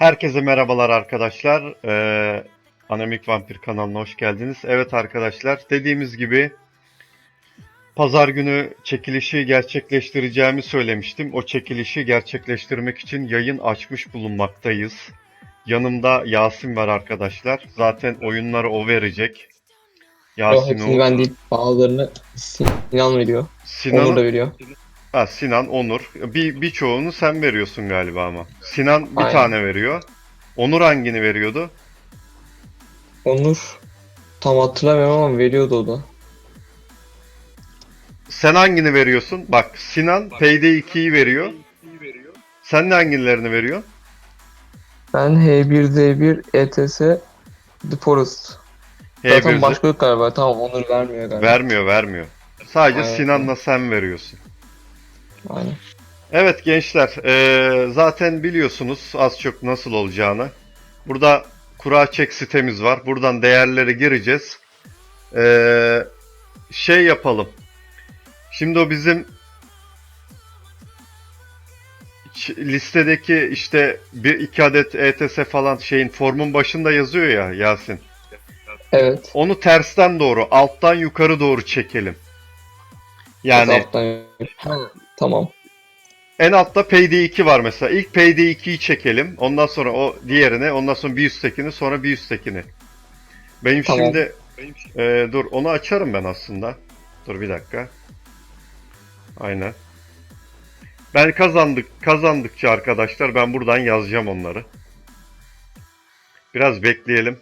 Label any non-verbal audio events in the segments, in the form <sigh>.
Herkese merhabalar arkadaşlar. Ee, Anamik Vampir kanalına hoş geldiniz. Evet arkadaşlar, dediğimiz gibi pazar günü çekilişi gerçekleştireceğimi söylemiştim. O çekilişi gerçekleştirmek için yayın açmış bulunmaktayız. Yanımda Yasin var arkadaşlar. Zaten oyunları o verecek. Yasin hepsini o. ben değil bazılarını Sinan veriyor. Onur da Sinan, veriyor. ha, Sinan, Onur. Bir birçoğunu sen veriyorsun galiba ama. Sinan bir Aynen. tane veriyor. Onur hangini veriyordu? Onur tam hatırlamıyorum ama veriyordu o da. Sen hangini veriyorsun? Bak Sinan PD2'yi veriyor. Sen de hangilerini veriyorsun? Ben H1Z1 ETS The Forest. Zaten H1'de. başka yok galiba. Tamam Onur vermiyor galiba. Vermiyor vermiyor. Sadece Aynen. Sinan'la sen veriyorsun. Aynen. Evet gençler eee, zaten biliyorsunuz az çok nasıl olacağını. Burada kura çek sitemiz var. Buradan değerleri gireceğiz. Eee, şey yapalım. Şimdi o bizim listedeki işte bir iki adet ETS falan şeyin formun başında yazıyor ya Yasin. Evet. Onu tersten doğru, alttan yukarı doğru çekelim. Yani Alttan- Ha, tamam. en altta PD2 var mesela. İlk PD2'yi çekelim. Ondan sonra o diğerine, ondan sonra bir üsttekini, sonra bir üsttekini. Benim Tamam. şimdi e, dur onu açarım ben aslında. Dur bir dakika. Aynen. Ben kazandık kazandıkça arkadaşlar ben buradan yazacağım onları. Biraz bekleyelim.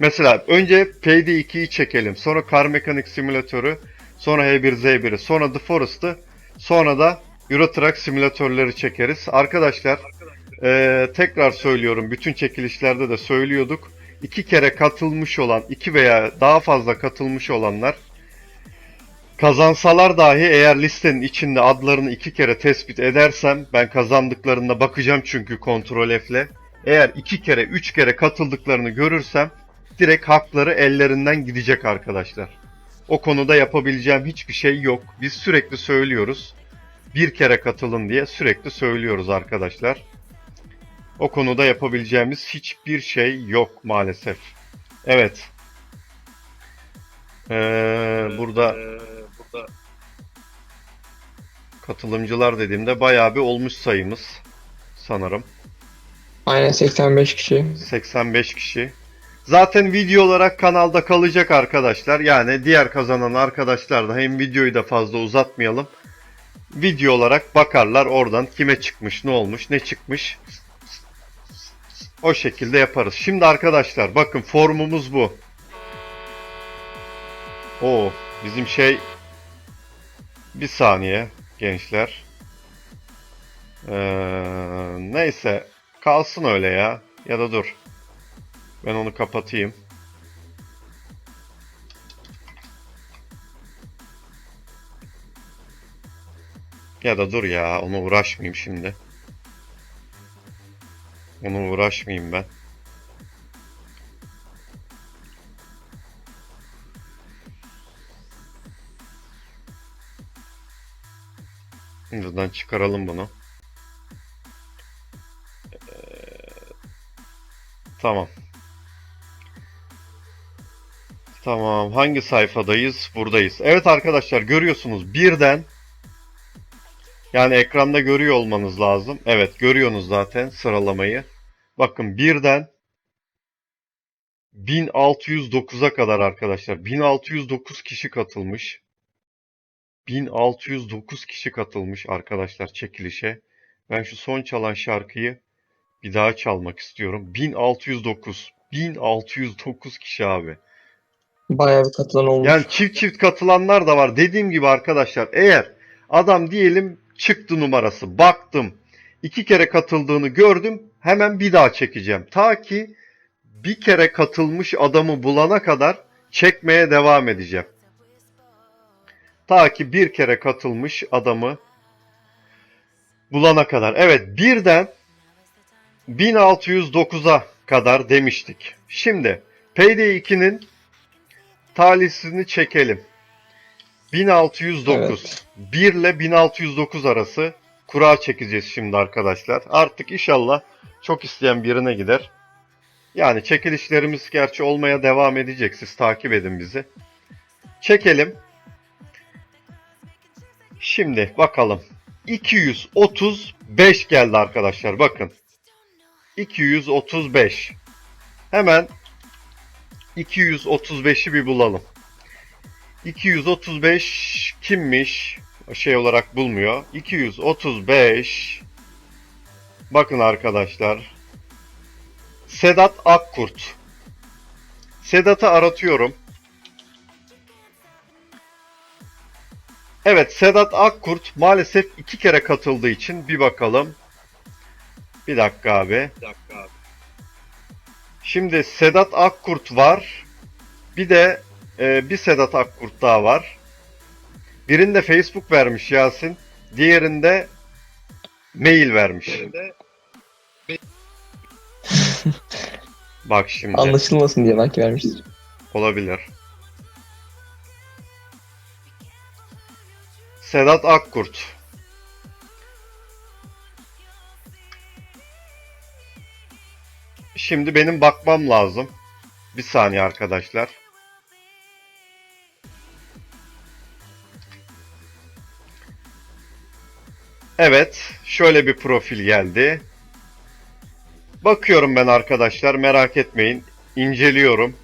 Mesela önce PD2'yi çekelim. Sonra Car Mechanic Simülatörü. Sonra H1Z1'i. Sonra The Forest'ı. Sonra da Euro Truck simülatörleri çekeriz. Arkadaşlar eee, tekrar söylüyorum. Bütün çekilişlerde de söylüyorduk. İki kere katılmış olan, iki veya daha fazla katılmış olanlar kazansalar dahi eğer listenin içinde adlarını iki kere tespit edersem ben kazandıklarında bakacağım çünkü kontrol F'le. Eğer iki kere, üç kere katıldıklarını görürsem direkt hakları ellerinden gidecek arkadaşlar. O konuda yapabileceğim hiçbir şey yok. Biz sürekli söylüyoruz. Bir kere katılın diye sürekli söylüyoruz arkadaşlar. O konuda yapabileceğimiz hiçbir şey yok maalesef. Evet. Ee, burada katılımcılar dediğimde bayağı bir olmuş sayımız sanırım. Aynen 85 kişi. 85 kişi. Zaten video olarak kanalda kalacak arkadaşlar. Yani diğer kazanan arkadaşlar da hem videoyu da fazla uzatmayalım. Video olarak bakarlar oradan kime çıkmış, ne olmuş, ne çıkmış. O şekilde yaparız. Şimdi arkadaşlar bakın formumuz bu. Oo, bizim şey bir saniye gençler. Ee, neyse kalsın öyle ya. Ya da dur. Ben onu kapatayım. Ya da dur ya, onu uğraşmayayım şimdi. Onu uğraşmayayım ben. Buradan çıkaralım bunu. Ee, Tamam. Tamam. Hangi sayfadayız? Buradayız. Evet arkadaşlar görüyorsunuz birden yani ekranda görüyor olmanız lazım. Evet görüyorsunuz zaten sıralamayı. Bakın birden 1609'a kadar arkadaşlar. 1609 kişi katılmış. 1609 kişi katılmış arkadaşlar çekilişe. Ben şu son çalan şarkıyı bir daha çalmak istiyorum. 1609. 1609 kişi abi. Bayağı bir katılan olmuş. Yani çift çift katılanlar da var. Dediğim gibi arkadaşlar eğer adam diyelim çıktı numarası baktım iki kere katıldığını gördüm hemen bir daha çekeceğim. Ta ki bir kere katılmış adamı bulana kadar çekmeye devam edeceğim. Ta ki bir kere katılmış adamı bulana kadar. Evet birden 1609'a kadar demiştik. Şimdi PD2'nin talihsizini çekelim. 1609. Evet. 1 ile 1609 arası kura çekeceğiz şimdi arkadaşlar. Artık inşallah çok isteyen birine gider. Yani çekilişlerimiz gerçi olmaya devam edecek. Siz takip edin bizi. Çekelim. Şimdi bakalım. 235 geldi arkadaşlar. Bakın. 235. Hemen 235'i bir bulalım. 235 kimmiş? Şey olarak bulmuyor. 235 Bakın arkadaşlar. Sedat Akkurt. Sedat'ı aratıyorum. Evet Sedat Akkurt maalesef iki kere katıldığı için bir bakalım. Bir dakika abi. Şimdi Sedat Akkurt var. Bir de e, bir Sedat Akkurt daha var. Birinde Facebook vermiş Yasin. Diğerinde mail vermiş. <laughs> Bak şimdi. Anlaşılmasın diye belki vermiştir. Olabilir. Sedat Akkurt. Şimdi benim bakmam lazım. Bir saniye arkadaşlar. Evet, şöyle bir profil geldi. Bakıyorum ben arkadaşlar, merak etmeyin. İnceliyorum.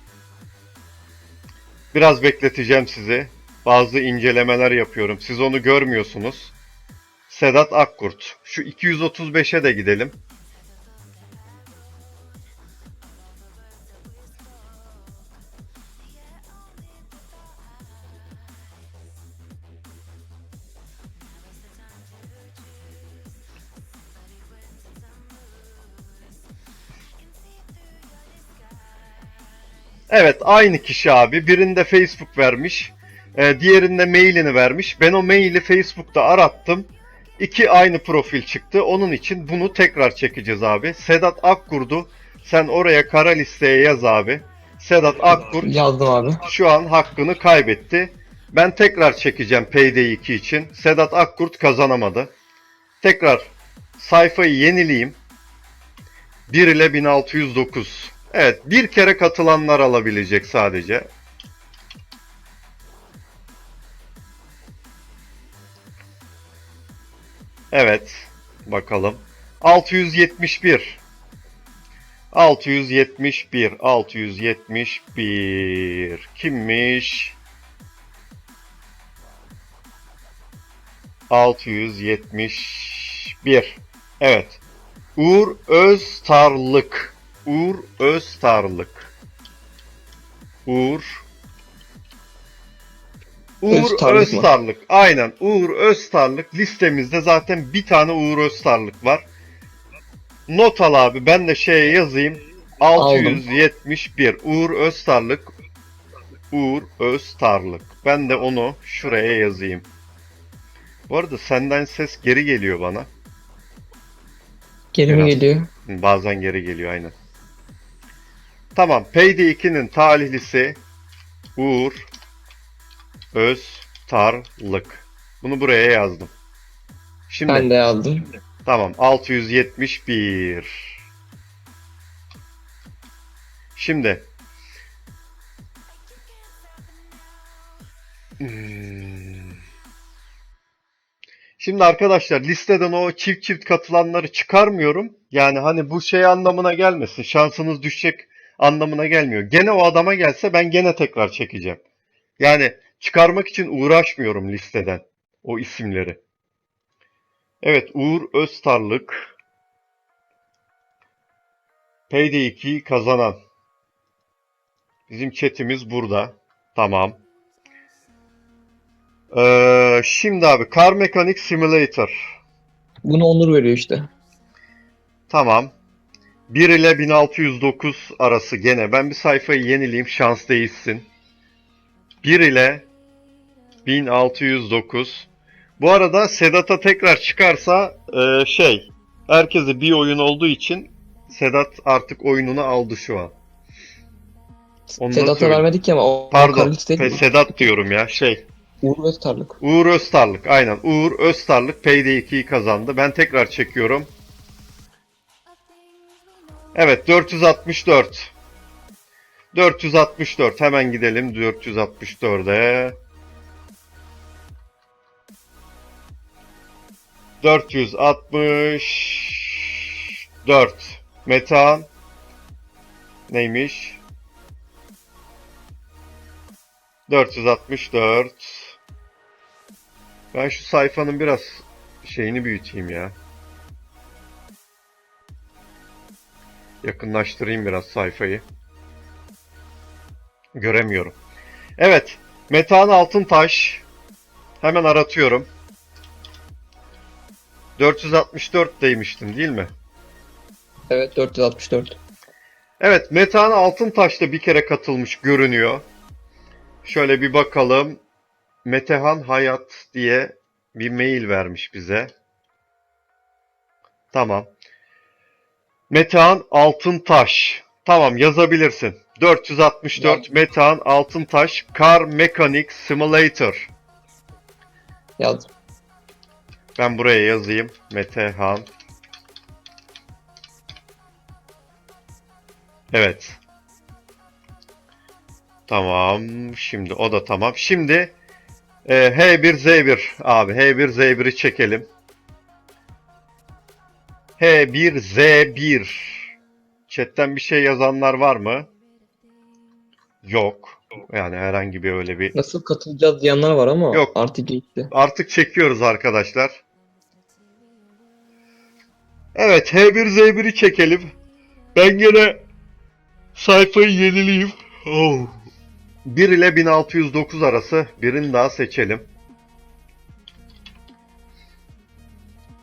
Biraz bekleteceğim sizi. Bazı incelemeler yapıyorum. Siz onu görmüyorsunuz. Sedat Akkurt. Şu 235'e de gidelim. Evet aynı kişi abi. Birinde Facebook vermiş. e, diğerinde mailini vermiş. Ben o maili Facebook'ta arattım. İki aynı profil çıktı. Onun için bunu tekrar çekeceğiz abi. Sedat Akkurt'u sen oraya kara listeye yaz abi. Sedat Akkurt Yazdım abi. şu an hakkını kaybetti. Ben tekrar çekeceğim Payday 2 için. Sedat Akkurt kazanamadı. Tekrar sayfayı yenileyim. 1 ile 1609. Evet bir kere katılanlar alabilecek sadece. Evet. Bakalım. 671. 671. 671. Kimmiş? 671. Evet. Uğur Öztarlık. Uğur Öztarlık. Uğur Uğur Öztarlık? Öztarlık. Aynen. Uğur Öztarlık listemizde zaten bir tane Uğur Öztarlık var. Not al abi. Ben de şeye yazayım. 671. Uğur Öztarlık. Uğur Öztarlık. Ben de onu şuraya yazayım. Bu arada senden ses geri geliyor bana. Geri mi Biraz. geliyor? Bazen geri geliyor aynen. Tamam. Payday 2'nin talihlisi Uğur Öztarlık. Bunu buraya yazdım. Şimdi Ben de yazdım. tamam 671. Şimdi Hmm. Şimdi arkadaşlar listeden o çift çift katılanları çıkarmıyorum. Yani hani bu şey anlamına gelmesin. Şansınız düşecek anlamına gelmiyor. Gene o adama gelse ben gene tekrar çekeceğim. Yani çıkarmak için uğraşmıyorum listeden o isimleri. Evet Uğur Öztarlık Payday 2'yi kazanan. Bizim chatimiz burada. Tamam. Ee, şimdi abi Car Mechanic Simulator. Bunu Onur veriyor işte. Tamam. 1 ile 1609 arası gene. Ben bir sayfayı yenileyim şans değilsin. 1 ile 1609. Bu arada Sedat'a tekrar çıkarsa e, şey herkese bir oyun olduğu için Sedat artık oyununu aldı şu an. Onu da Sedat'a vermedik ya ama o Pardon. Fe- Sedat diyorum ya şey. Uğur ve Starlık. Uğur Öztarlık. Aynen. Uğur Öztarlık Payday 2'yi kazandı. Ben tekrar çekiyorum. Evet 464. 464. Hemen gidelim 464'e. 464. Metan. Neymiş? 464. Ben şu sayfanın biraz şeyini büyüteyim ya. Yakınlaştırayım biraz sayfayı. Göremiyorum. Evet. Metehan Altıntaş. Hemen aratıyorum. 464 demiştim değil mi? Evet 464. Evet, Metehan Altıntaş da bir kere katılmış görünüyor. Şöyle bir bakalım. Metehan Hayat diye bir mail vermiş bize. Tamam. Metehan Altıntaş. Tamam yazabilirsin. 464 Metehan Altıntaş Car Mechanic Simulator. Yazdım. Ben buraya yazayım. Metehan. Evet. Tamam. Şimdi o da tamam. Şimdi e, H1Z1 abi H1Z1'i çekelim. H1Z1 Chatten bir şey yazanlar var mı? Yok. Yani herhangi bir öyle bir Nasıl katılacağız diyenler var ama Yok. artık geçti. Artık çekiyoruz arkadaşlar. Evet H1Z1'i çekelim. Ben gene sayfayı yenileyim. Oh. 1 ile 1609 arası birini daha seçelim.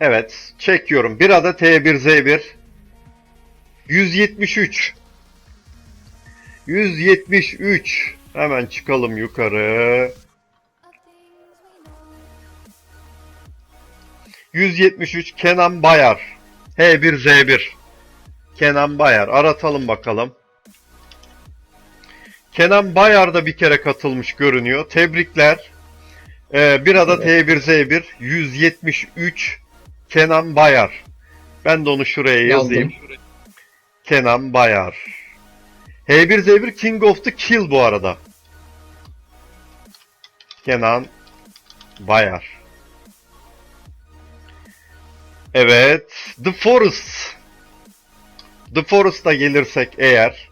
Evet çekiyorum. Bir adet H1Z1. 173. 173. Hemen çıkalım yukarı. 173 Kenan Bayar. H1Z1. Kenan Bayar. Aratalım bakalım. Kenan Bayar da bir kere katılmış görünüyor. Tebrikler. Ee, bir adet H1Z1 173 Kenan Bayar. Ben de onu şuraya yazayım. Yazdım. Kenan Bayar. H1Z1 King of the Kill bu arada. Kenan Bayar. Evet. The Forest. The Forest'a gelirsek eğer.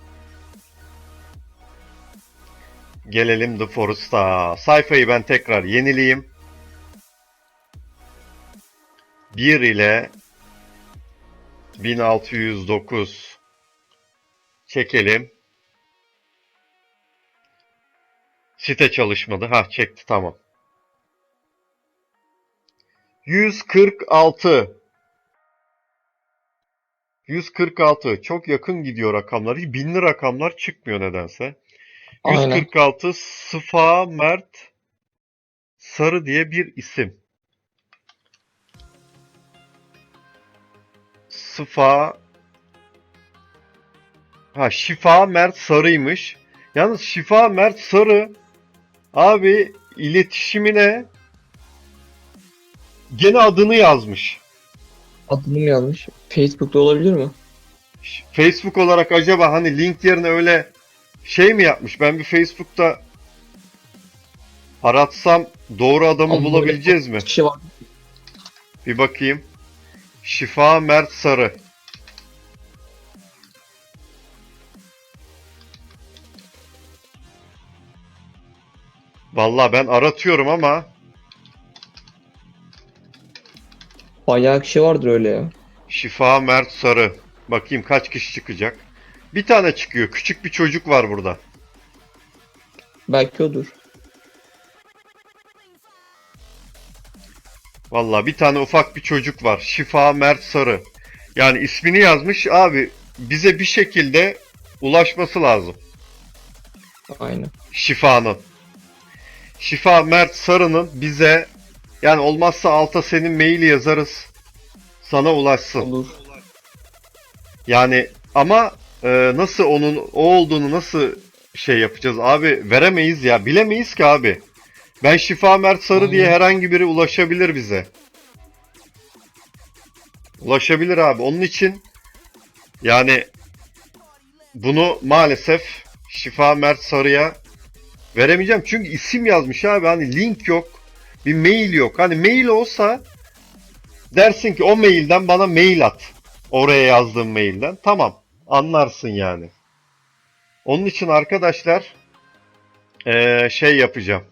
Gelelim The Forest'a. Sayfayı ben tekrar yenileyim. 1 ile 1609 çekelim. Site çalışmadı. Ha çekti tamam. 146 146 çok yakın gidiyor rakamlar. Hiç binli rakamlar çıkmıyor nedense. Aynen. 146 Sıfa Mert Sarı diye bir isim. Sıfa Ha Şifa Mert Sarı'ymış. Yalnız Şifa Mert Sarı abi iletişimine gene adını yazmış. Adını mı yazmış? Facebook'ta olabilir mi? Facebook olarak acaba hani link yerine öyle şey mi yapmış? Ben bir Facebook'ta aratsam doğru adamı Ama bulabileceğiz mi? Kişi var. Bir bakayım. Şifa Mert Sarı. Vallahi ben aratıyorum ama Bayağı kişi vardır öyle ya. Şifa Mert Sarı. Bakayım kaç kişi çıkacak. Bir tane çıkıyor. Küçük bir çocuk var burada. Belki odur. Vallahi bir tane ufak bir çocuk var. Şifa Mert Sarı. Yani ismini yazmış abi. Bize bir şekilde ulaşması lazım. Aynen. Şifa'nın. Şifa Mert Sarı'nın bize yani olmazsa alta senin maili yazarız. Sana ulaşsın. Olur. Yani ama e, nasıl onun o olduğunu nasıl şey yapacağız abi veremeyiz ya bilemeyiz ki abi. Ben Şifa Mert Sarı diye Aynen. herhangi biri ulaşabilir bize. Ulaşabilir abi. Onun için yani bunu maalesef Şifa Mert Sarı'ya veremeyeceğim. Çünkü isim yazmış abi. Hani link yok. Bir mail yok. Hani mail olsa dersin ki o mailden bana mail at. Oraya yazdığım mailden. Tamam. Anlarsın yani. Onun için arkadaşlar eee, şey yapacağım.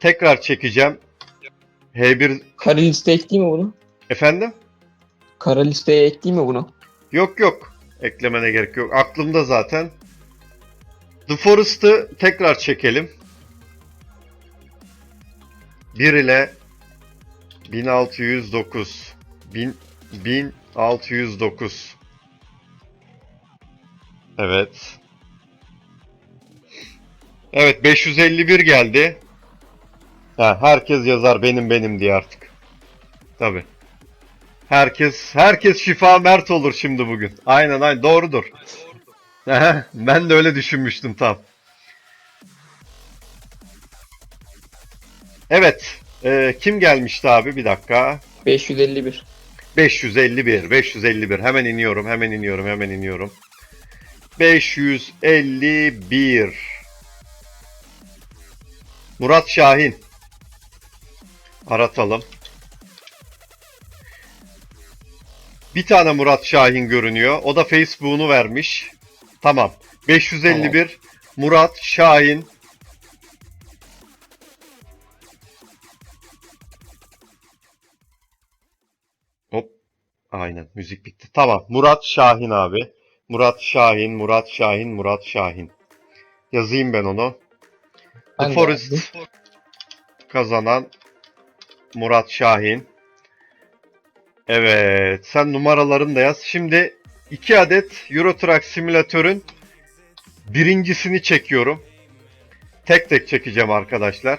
Tekrar çekeceğim. H1 Kara listeye ekleyeyim mi bunu? efendim? Kara listeye ekleyeyim mi bunu? Yok yok. Eklemene gerek yok. Aklımda zaten. The Forest'ı tekrar çekelim. 1 ile 1609. 1000 1609. Evet. Evet 551 geldi. Ha, herkes yazar benim benim diye artık. Tabi. Herkes herkes şifa mert olur şimdi bugün. Aynen aynen doğrudur. Ben de öyle düşünmüştüm tam. Evet. e, kim gelmişti abi? Bir dakika. 551. 551. 551. Hemen iniyorum. Hemen iniyorum. Hemen iniyorum. 551. Murat Şahin. Aratalım. Bir tane Murat Şahin görünüyor. O da Facebook'unu vermiş. Tamam. 551 Murat Şahin. Hop. Aynen müzik bitti. Tamam. Murat Şahin abi. Murat Şahin, Murat Şahin, Murat Şahin. Yazayım ben onu. The Ben de Forest kazanan Murat Şahin. Evet, sen numaralarını da yaz. Şimdi iki adet Euro Truck Simülatör'ün birincisini çekiyorum. Tek tek çekeceğim arkadaşlar.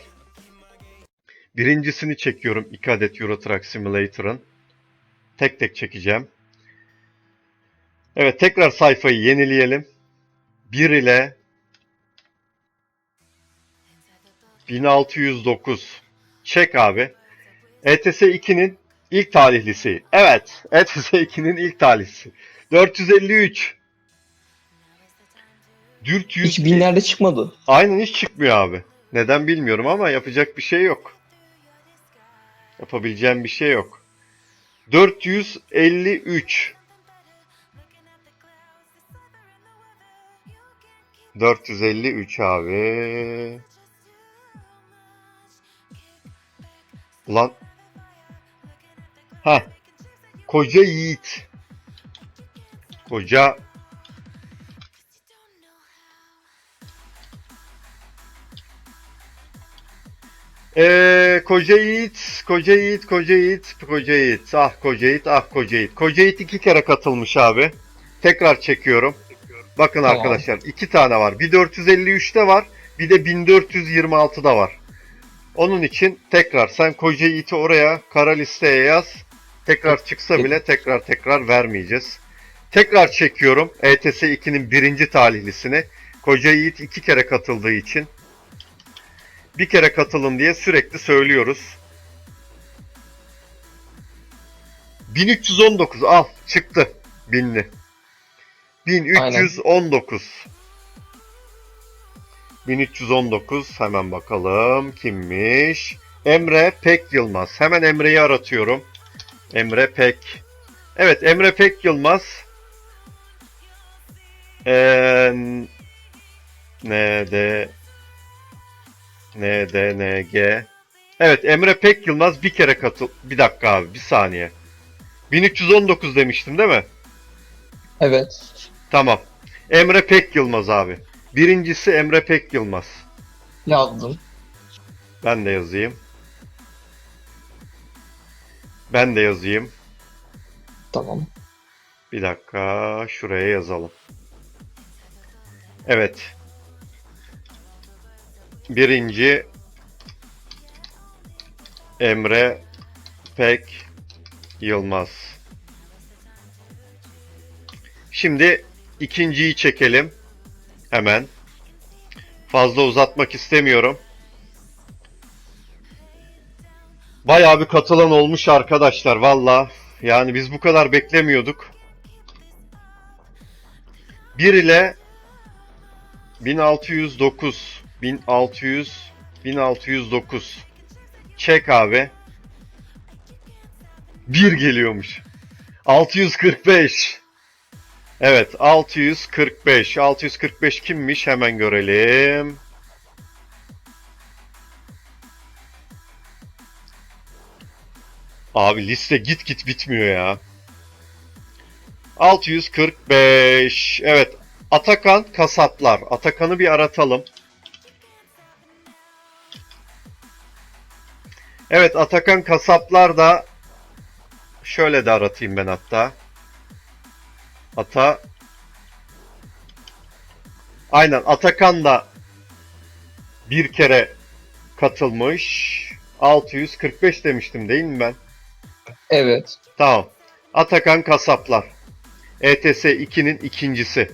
Birincisini çekiyorum iki adet Euro Truck Simulator'ın. Tek tek çekeceğim. Evet, tekrar sayfayı yenileyelim. 1 ile 1609. Çek abi. ETS 2'nin ilk talihlisi. Evet. ETS 2'nin ilk talihlisi. 453. 400. Hiç binlerde çıkmadı. Aynen hiç çıkmıyor abi. Neden bilmiyorum ama yapacak bir şey yok. Yapabileceğim bir şey yok. 453. 453 abi. Ulan. Ha. Koca yiğit. Koca Ee, koca yiğit, koca yiğit, koca yiğit, koca yiğit. Ah koca yiğit, ah koca yiğit. Koca yiğit iki kere katılmış abi. Tekrar çekiyorum. Bakın Tamam. arkadaşlar iki tane var. Bir 453'te var, bir de 1426'da var. Onun için tekrar sen koca yiğiti oraya kara listeye yaz. Tekrar çıksa bile tekrar tekrar vermeyeceğiz. Tekrar çekiyorum ETS 2'nin birinci talihlisini. Koca yiğit iki kere katıldığı için bir kere katılın diye sürekli söylüyoruz. 1319 al çıktı binli. 1319. 1319 hemen bakalım kimmiş? Emre Pek Yılmaz. Hemen Emre'yi aratıyorum. Emre Pek. Evet Emre Pek Yılmaz. Ee, ne de NDNG. Evet Emre Pek Yılmaz bir kere katıl... Bir dakika abi bir saniye. 1319 demiştim değil mi? Evet. Tamam. Emre Pek Yılmaz abi. Birincisi Emre Pek Yılmaz. Yazdım. Ben de yazayım. Ben de yazayım. Tamam. Bir dakika şuraya yazalım. Evet. Birinci Emre Pek Yılmaz. Şimdi ikinciyi çekelim. Hemen. Fazla uzatmak istemiyorum. Bayağı bir katılan olmuş arkadaşlar valla. Yani biz bu kadar beklemiyorduk. 1 ile 1609 1600 1609 Çek abi. 1 geliyormuş. 645 Evet 645 645 kimmiş hemen görelim. Abi liste git git bitmiyor ya. 645. Evet. Atakan kasaplar. Atakan'ı bir aratalım. Evet Atakan kasaplar da şöyle de aratayım ben hatta. Ata Aynen Atakan da bir kere katılmış. 645 demiştim değil mi ben? Evet. Tamam. Atakan Kasaplar. ETS 2'nin ikincisi.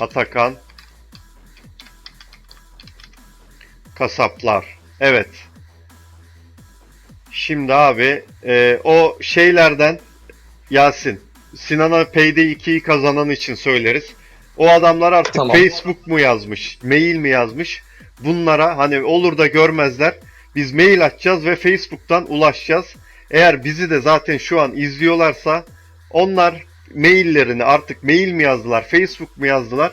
Atakan Kasaplar. Evet. Şimdi abi e, o şeylerden Yasin Sinan'a Payday 2'yi kazanan için söyleriz. O adamlar artık Tamam. Facebook mu yazmış, mail mi yazmış? Bunlara hani olur da görmezler. Biz mail açacağız ve Facebook'tan ulaşacağız. Eğer bizi de zaten şu an izliyorlarsa onlar maillerini artık mail mi yazdılar, Facebook mu yazdılar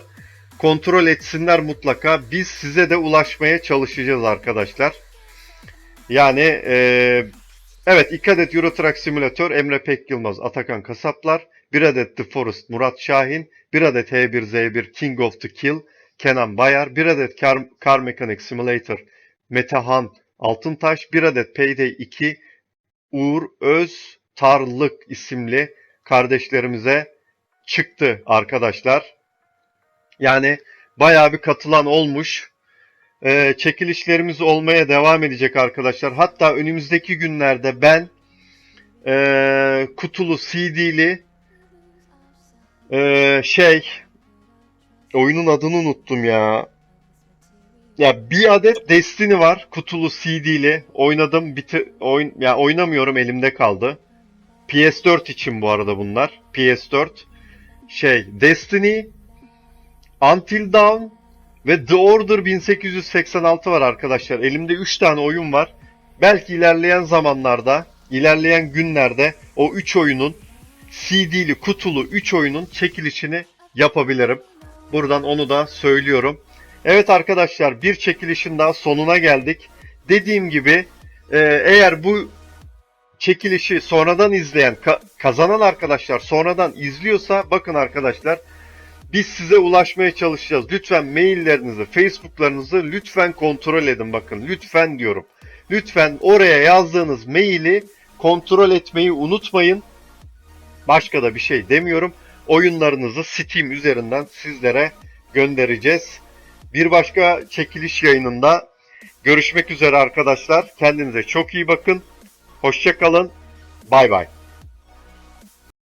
kontrol etsinler mutlaka. Biz size de ulaşmaya çalışacağız arkadaşlar. Yani eee, evet 2 adet Euro Truck Simulator Emre Pek Yılmaz, Atakan Kasaplar, 1 adet The Forest Murat Şahin, 1 adet H1Z1 King of the Kill Kenan Bayar, 1 adet Car, Car Mechanic Simulator Metehan Altıntaş, 1 adet Payday 2 Uğur Öz Tarlık isimli kardeşlerimize çıktı arkadaşlar. Yani bayağı bir katılan olmuş. Ee, çekilişlerimiz olmaya devam edecek arkadaşlar. Hatta önümüzdeki günlerde ben ee, kutulu CD'li ee, şey oyunun adını unuttum ya. Ya bir adet Destiny var kutulu CD'li. Oynadım bitir oyun ya oynamıyorum elimde kaldı. PS4 için bu arada bunlar. PS4 şey Destiny Until Dawn ve The Order 1886 var arkadaşlar. Elimde 3 tane oyun var. Belki ilerleyen zamanlarda, ilerleyen günlerde o 3 oyunun CD'li, kutulu 3 oyunun çekilişini yapabilirim. Buradan onu da söylüyorum. Evet arkadaşlar bir çekilişin daha sonuna geldik. Dediğim gibi e, eğer bu çekilişi sonradan izleyen, ka- kazanan arkadaşlar sonradan izliyorsa bakın arkadaşlar biz size ulaşmaya çalışacağız. Lütfen maillerinizi, Facebook'larınızı lütfen kontrol edin bakın. Lütfen diyorum. Lütfen oraya yazdığınız maili kontrol etmeyi unutmayın. Başka da bir şey demiyorum. Oyunlarınızı Steam üzerinden sizlere göndereceğiz. Bir başka çekiliş yayınında görüşmek üzere arkadaşlar. Kendinize çok iyi bakın. Hoşçakalın. Bay bay.